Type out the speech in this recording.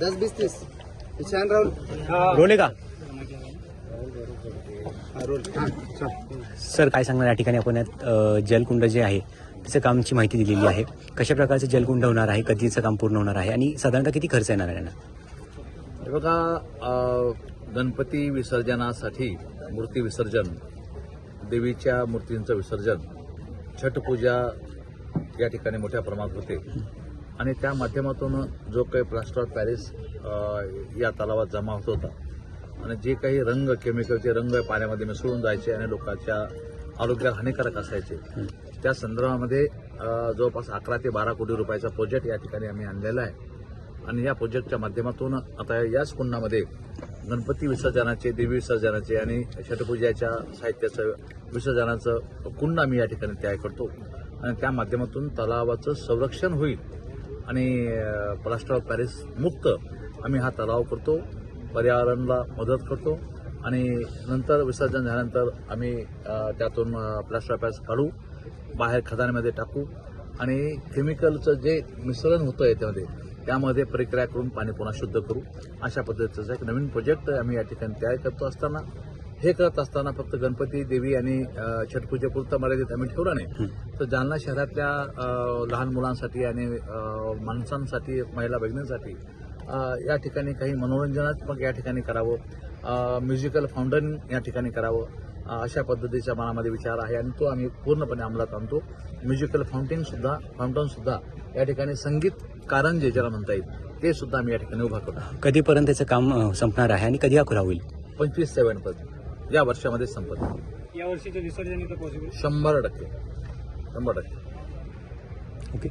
दस बीस तीस छान राहुल. रोले. का सर काय सांगणार या ठिकाणी आपण? जलकुंड जे आहे त्याच्या कामची माहिती दिलेली आहे. कशा प्रकारचं जलकुंड होणार आहे? कधीचं काम पूर्ण होणार आहे? आणि साधारणतः किती खर्च येणार आहे यांना? बघा गणपती विसर्जनासाठी मूर्ती विसर्जन देवीच्या मूर्तींचं विसर्जन छटपूजा या ठिकाणी मोठ्या प्रमाणात होते. आणि त्या माध्यमातून जो काही प्लास्टर ऑफ पॅरिस या तलावात जमा होत होता. आणि जे काही रंग केमिकलचे रंग पाण्यामध्ये मिसळून जायचे आणि लोकांच्या आरोग्याला हानिकारक असायचे. त्या संदर्भामध्ये जवळपास अकरा ते बारा कोटी रुपयाचा प्रोजेक्ट या ठिकाणी आम्ही आणलेला आहे. आणि या प्रोजेक्टच्या माध्यमातून आता याच कुंडामध्ये गणपती विसर्जनाचे देवी विसर्जनाचे आणि छटपूजाच्या साहित्याचं विसर्जनाचं कुंड आम्ही या ठिकाणी तयार करतो. आणि त्या माध्यमातून तलावाचं संरक्षण होईल. आणि प्लास्टर ऑफ पॅरिस मुक्त आम्ही हा तलाव करतो पर्यावरणाला मदत करतो आणि नंतर विसर्जन झाल्यानंतर आम्ही त्यातून प्लास्टर ऑफ पॅरिस काढू बाहेर खदानमध्ये टाकू आणि केमिकलचं जे मिश्रण होतं याच्यामध्ये त्यामध्ये प्रक्रिया करून पाणी पुन्हा शुद्ध करू. अशा पद्धतीचा एक नवीन प्रोजेक्ट आम्ही या ठिकाणी तयार करतो असताना हे करत असताना फक्त गणपती देवी आणि छटपूजेपुरतं मर्यादित आम्ही ठेवलं नाही. तर जालना शहरातल्या लहान मुलांसाठी आणि माणसांसाठी महिला भगिनींसाठी या ठिकाणी काही मनोरंजनात्मक या ठिकाणी करावं म्युझिकल फाउंडन या ठिकाणी करावं अशा पद्धतीचा मनामध्ये विचार आहे आणि तो आम्ही पूर्णपणे अंमलात आणतो. म्युझिकल फाउंटेन सुद्धा फाउंटन सुद्धा या ठिकाणी संगीत कारंजे ज्याला म्हणता येईल ते सुद्धा आम्ही या ठिकाणी उभा करतो. कधीपर्यंत त्याचं काम संपणार आहे आणि कधी अखुरा होईल? पंचवीस सेवन पर्यंत या वर्षामध्ये संपत. या वर्षीचं विसर्जन इथं पॉसिबल शंभर टक्के. शंभर टक्के. ओके.